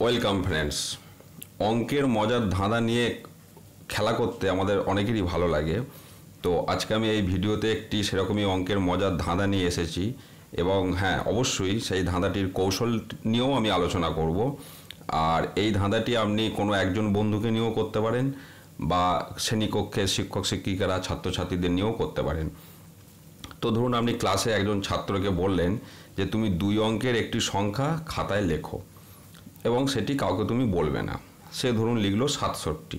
Welcome friends অঙ্কের মজার ধাঁধা নিয়ে খেলা করতে আমাদের অনেকেরই ভালো লাগে। তো আজকে আমি এই ভিডিওতে একটি সেরকমই অঙ্কের মজার ধাঁধা নিয়ে এসেছি এবং হ্যাঁ অবশ্যই সেই ধাঁধাটির কৌশল নিয়েও আমি আলোচনা করব। আর এই ধাঁধাটি আপনি কোনো একজন বন্ধুকে নিয়েও করতে পারেন বা শ্রেণীকক্ষে শিক্ষক, শিক্ষিকারা, ছাত্রছাত্রীদের নিয়েও করতে পারেন। তো ধরুন আপনি ক্লাসে একজন ছাত্রকে বললেন যে, তুমি দুই অঙ্কের একটি সংখ্যা খাতায় লেখো। এবং সেটি কাউকে তুমি বলবে না। সে ধরুন লিখলো সাতষট্টি।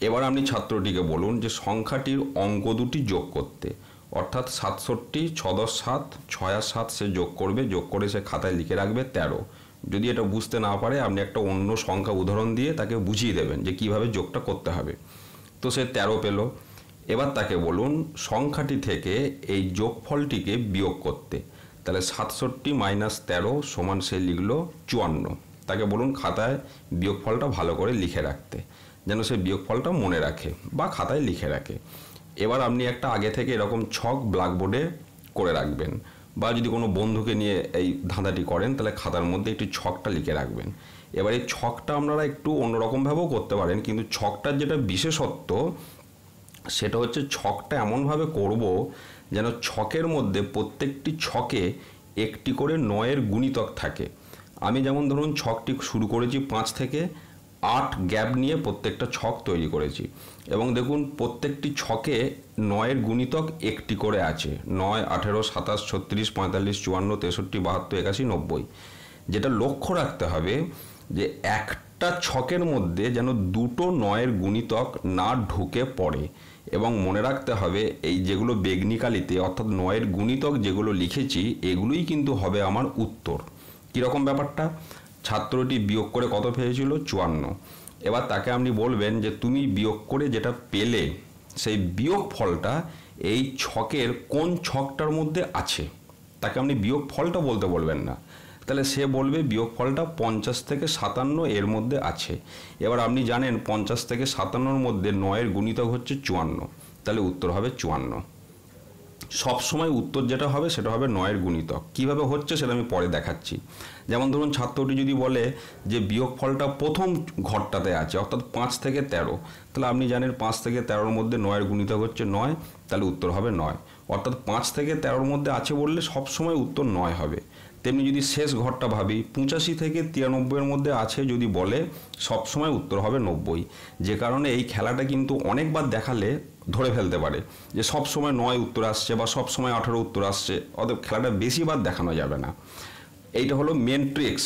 এবার আপনি ছাত্রটিকে বলুন যে সংখ্যাটির অঙ্ক দুটি যোগ করতে। অর্থাৎ সাতষট্টি ছ দশ সাত, ছয় সাত সে যোগ করবে, যোগ করে সে খাতায় লিখে রাখবে তেরো। যদি এটা বুঝতে না পারে, আপনি একটা অন্য সংখ্যা উদাহরণ দিয়ে তাকে বুঝিয়ে দেবেন যে কীভাবে যোগটা করতে হবে। তো সে তেরো পেল। এবার তাকে বলুন সংখ্যাটি থেকে এই যোগফলটিকে বিয়োগ করতে। তাহলে সাতষট্টি মাইনাস তেরো সমান সে লিখলো চুয়ান্ন। তাকে বলুন খাতায় বিয়োগফলটা ভালো করে লিখে রাখতে, যেন সে বিয়োগফলটা মনে রাখে বা খাতায় লিখে রাখে। এবার আপনি একটা আগে থেকে এরকম ছক ব্ল্যাকবোর্ডে করে রাখবেন বা যদি কোনো বন্ধুকে নিয়ে এই ধাঁধাটি করেন, তাহলে খাতার মধ্যে একটি ছকটা লিখে রাখবেন। এবার এই ছকটা আপনারা একটু অন্যরকমভাবেও করতে পারেন, কিন্তু ছকটার যেটা বিশেষত্ব, সেটা হচ্ছে ছকটা এমনভাবে করব যেন ছকের মধ্যে প্রত্যেকটি ছকে একটি করে নয়ের গুণিতক থাকে। আমি যেমন ধরুন ছকটি শুরু করেছি পাঁচ থেকে আট গ্যাপ নিয়ে প্রত্যেকটা ছক তৈরি করেছি। এবং দেখুন প্রত্যেকটি ছকে নয়ের গুণিতক একটি করে আছে। নয়, আঠেরো, সাতাশ, ছত্রিশ, পঁয়তাল্লিশ, চুয়ান্ন, তেষট্টি, বাহাত্তর, একাশি, নব্বই। যেটা লক্ষ্য রাখতে হবে যে একটা ছকের মধ্যে যেন দুটো নয়ের গুণিতক না ঢুকে পড়ে। এবং মনে রাখতে হবে এই যেগুলো বেগনিকালিতে অর্থাৎ নয়ের গুণিতক যেগুলো লিখেছি, এগুলোই কিন্তু হবে আমার উত্তর। কীরকম ব্যাপারটা? ছাত্রটি বিয়োগ করে কত পেয়েছিল? চুয়ান্ন। এবার তাকে আপনি বলবেন যে তুমি বিয়োগ করে যেটা পেলে, সেই বিয়োগ ফলটা এই ছকের কোন ছকটার মধ্যে আছে? তাকে আপনি বিয়োগ ফলটা বলতে বলবেন না। তাহলে সে বলবে বিয়োগ ফলটা পঞ্চাশ থেকে সাতান্ন এর মধ্যে আছে। এবার আপনি জানেন পঞ্চাশ থেকে সাতান্নর মধ্যে নয়ের গুণিতক হচ্ছে চুয়ান্ন। তাহলে উত্তর হবে চুয়ান্ন। সব সময় উত্তর যেটা হবে সেটা হবে নয়ের গুণিতক। কীভাবে হচ্ছে সেটা আমি পরে দেখাচ্ছি। যেমন ধরুন ছাত্রটি যদি বলে যে বিয়োগ ফলটা প্রথম ঘরটাতে আছে, অর্থাৎ পাঁচ থেকে তেরো, তাহলে আপনি জানেন পাঁচ থেকে তেরোর মধ্যে নয়ের গুণিতক হচ্ছে নয়, তাহলে উত্তর হবে নয়। অর্থাৎ পাঁচ থেকে তেরোর মধ্যে আছে বললে সব সময় উত্তর নয় হবে। তেমনি যদি শেষ ঘরটা ভাবি, পঁচাশি থেকে তিরানব্বইয়ের মধ্যে আছে যদি বলে, সবসময় উত্তর হবে নব্বই। যে কারণে এই খেলাটা কিন্তু অনেকবার দেখালে ধরে ফেলতে পারে। যে সব সময় নয় উত্তর আসছে বা সব সময় আঠারো উত্তর আসছে, অতএব খেলাটা বেশিবার দেখানো যাবে না। এইটা হলো মেন ট্রিক্স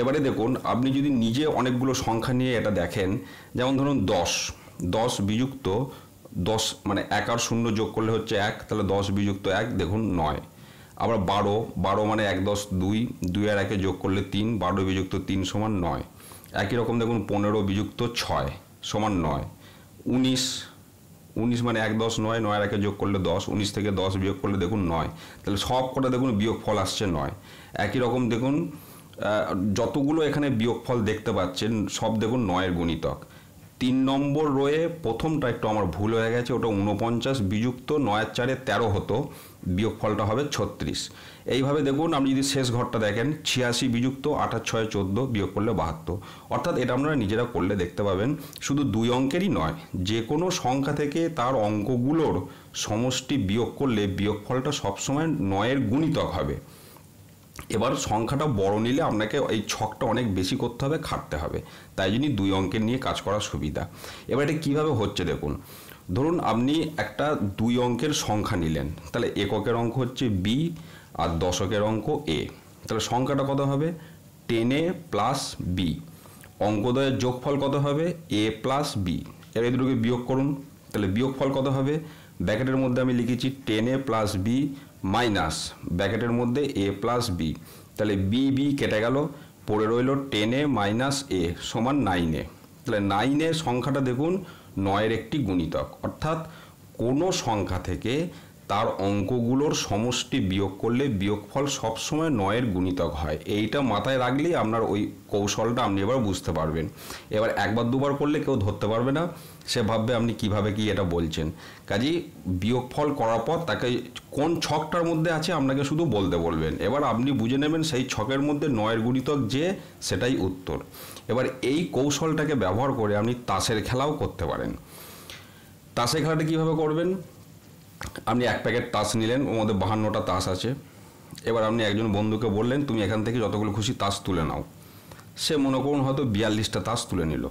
এবারে দেখুন, আপনি যদি নিজে অনেকগুলো সংখ্যা নিয়ে এটা দেখেন, যেমন ধরুন দশ। দশ বিযুক্ত, দশ মানে এক আর শূন্য যোগ করলে হচ্ছে এক, তাহলে দশ বিযুক্ত এক, দেখুন নয়। আবার বারো বারো মানে এক দশ দুই দুই আর একে যোগ করলে তিন, বারো বিযুক্ত তিন সমান নয়। একই রকম দেখুন, পনেরো বিযুক্ত ছয় সমান নয়। উনিশ উনিশ মানে এক দশ নয় নয় একে যোগ করলে দশ, উনিশ থেকে দশ বিয়োগ করলে দেখুন নয়। তাহলে সব কটা দেখুন বিয়োগ ফল আসছে নয়। একই রকম দেখুন যতগুলো এখানে বিয়োগ ফল দেখতে পাচ্ছেন, সব দেখুন নয়ের গুণিতক। তিন নম্বর রোয়ে প্রথমটা একটু আমার ভুল হয়ে গেছে, ওটা উনপঞ্চাশ বিযুক্ত নয়ের চারে তেরো হতো বিয়োগফলটা হবে ছত্রিশ। এইভাবে দেখুন, আপনি যদি শেষ ঘরটা দেখেন, ছিয়াশি বিযুক্ত, আঠাশ, ছয়, চোদ্দ, বিয়োগ করলে বাহাত্তর। অর্থাৎ এটা আপনারা নিজেরা করলে দেখতে পাবেন, শুধু দুই অঙ্কেরই নয়, যে কোনো সংখ্যা থেকে তার অঙ্কগুলোর সমষ্টি বিয়োগ করলে বিয়োগফলটা সবসময় নয়ের গুণিতক হবে। এবার সংখ্যাটা বড় নিলে আপনাকে এই ছকটা অনেক বেশি করতে হবে, খাটতে হবে। তাই জন্যই দুই অঙ্কের নিয়ে কাজ করার সুবিধা। এবার এটা কীভাবে হচ্ছে দেখুন। ধরুন আপনি একটা দুই অঙ্কের সংখ্যা নিলেন, তাহলে এককের অঙ্ক হচ্ছে বি আর দশকের অঙ্ক এ তাহলে সংখ্যাটা কত হবে? টেন এ প্লাস বি অঙ্কদয়ের যোগফল কত হবে? এ প্লাস বি এই দুটোকে বিয়োগ করুন। তাহলে বিয়োগফল কত হবে? ব্যাকেটের মধ্যে আমি লিখেছি ten A plus B minus ব্যাকেটের মধ্যে এ প্লাস বি তাহলে বি বি কেটে গেল, পড়ে রইল টেনে মাইনাস এ সমান নাইনে তাহলে নাইনের সংখ্যাটা দেখুন, নয়ের একটি গুণিতক, অর্থাৎ কোনো সংখ্যা থেকে তার অঙ্কগুলোর সমষ্টি বিয়োগ করলে বিয়োগফল সবসময় নয়ের গুণিতক হয়। এইটা মাথায় রাখলেই আপনার ওই কৌশলটা আপনি এবার বুঝতে পারবেন। এবার একবার দুবার করলে কেউ ধরতে পারবে না। সে ভাববে আপনি কীভাবে কি এটা বলছেন। কাজেই বিয়োগফল করার পর তাকে কোন ছকটার মধ্যে আছে আপনাকে শুধু বলতে বলবেন। এবার আপনি বুঝে নেবেন সেই ছকের মধ্যে নয়ের গুণিতক যে, সেটাই উত্তর। এবার এই কৌশলটাকে ব্যবহার করে আপনি তাসের খেলাও করতে পারেন। তাসের খেলাটা কীভাবে করবেন? আপনি এক প্যাকেট তাস নিলেন, ওর মধ্যে বাহান্নটা তাস আছে। এবার আপনি একজন বন্ধুকে বললেন, তুমি এখান থেকে যতগুলো খুশি তাস তুলে নাও। সে মনে করুন হয়তো বিয়াল্লিশটা তাস তুলে নিল।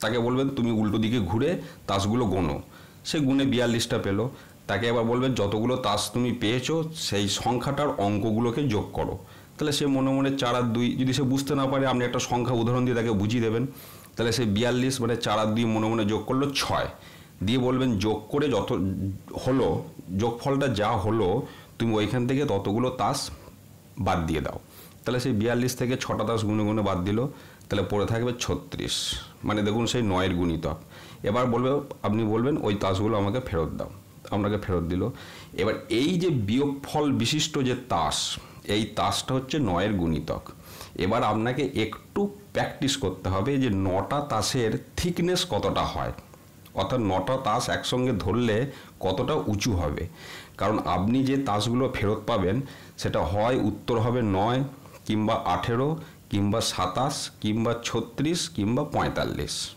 তাকে বলবেন, তুমি উল্টো দিকে ঘুরে তাসগুলো গোনো। সে গুনে বিয়াল্লিশটা পেল। তাকে এবার বলবেন, যতগুলো তাস তুমি পেয়েছ, সেই সংখ্যাটার অঙ্কগুলোকে যোগ করো। তাহলে সে মনে মনে চার আর দুই, যদি সে বুঝতে না পারে, আপনি একটা সংখ্যা উদাহরণ দিয়ে তাকে বুঝিয়ে দেবেন। তাহলে সে বিয়াল্লিশ মানে চার আর দুই মনে মনে যোগ করল ছয়। দিয়ে বলবেন যোগ করে যত হলো, যোগফলটা যা হলো, তুমি ওইখান থেকে ততগুলো তাস বাদ দিয়ে দাও। তাহলে সেই বিয়াল্লিশ থেকে ছটা তাস গুনে গুনে বাদ দিল, তাহলে পড়ে থাকবে ছত্রিশ। মানে দেখুন সেই নয়ের গুণিতক। এবার বলবে, আপনি বলবেন ওই তাসগুলো আমাকে ফেরত দাও। আপনাকে ফেরত দিল। এবার এই যে বিয়োগফল বিশিষ্ট যে তাস, এই তাসটা হচ্ছে নয়ের গুণিতক। এবার আপনাকে একটু প্র্যাকটিস করতে হবে যে নটা তাসের থিকনেস কতটা হয়। অর্থাৎ নটা তাস একসঙ্গে ধরলে কতটা উঁচু হবে? কারণ আপনি যে তাসগুলো ফেরত পাবেন, সেটা হয় উত্তর হবে নয়, কিংবা আঠেরো, কিংবা সাতাশ, কিংবা ছত্রিশ, কিংবা পঁয়তাল্লিশ।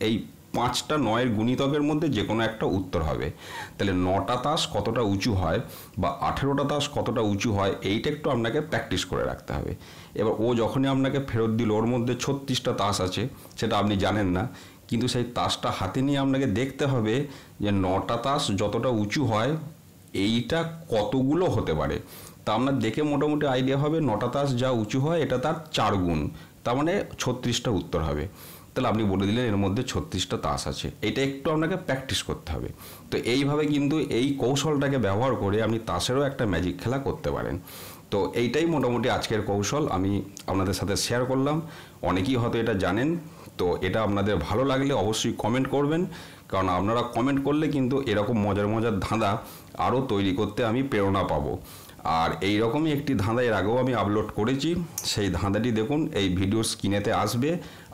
এই পাঁচটা নয়ের গুণিতকের মধ্যে যে কোনো একটা উত্তর হবে। তাহলে নটা তাস কতটা উঁচু হয় বা আঠেরোটা তাস কতটা উঁচু হয়, এইটা একটু আপনাকে প্র্যাকটিস করে রাখতে হবে। এবার ও যখনই আপনাকে ফেরত দিল, ওর মধ্যে ছত্রিশটা তাস আছে, সেটা আপনি জানেন না। কিন্তু সেই তাসটা হাতে নিয়ে আপনাকে দেখতে হবে যে নটা তাস যতটা উঁচু হয়, এইটা কতগুলো হতে পারে। তা আপনার দেখে মোটামুটি আইডিয়া হবে, নটা তাস যা উঁচু হয়, এটা তার চার গুণ। তার মানে ছত্রিশটা উত্তর হবে। তাহলে আপনি বলে দিলেন এর মধ্যে ছত্রিশটা তাস আছে। এটা একটু আপনাকে প্র্যাকটিস করতে হবে। তো এইভাবে কিন্তু এই কৌশলটাকে ব্যবহার করে আপনি তাসেরও একটা ম্যাজিক খেলা করতে পারেন। তো এইটাই মোটামুটি আজকের কৌশল। আমি আপনাদের সাথে শেয়ার করলাম। অনেকেই হয়তো এটা জানেন। তো এটা আপনাদের ভালো লাগলে অবশ্যই কমেন্ট করবেন। কারণ আপনারা কমেন্ট করলে কিন্তু এরকম মজার মজার ধাঁধা আরও তৈরি করতে আমি প্রেরণা পাবো। আর এই রকমই একটি ধাঁধা এর আগেও আমি আপলোড করেছি। সেই ধাঁধাটি দেখুন, এই ভিডিও স্ক্রিনেতে আসবে।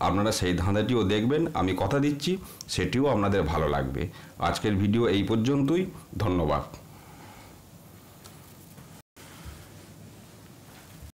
আপনারা সেই ধাঁধাটিও দেখবেন। আমি কথা দিচ্ছি, সেটিও আপনাদের ভালো লাগবে। আজকের ভিডিও এই পর্যন্তই। ধন্যবাদ।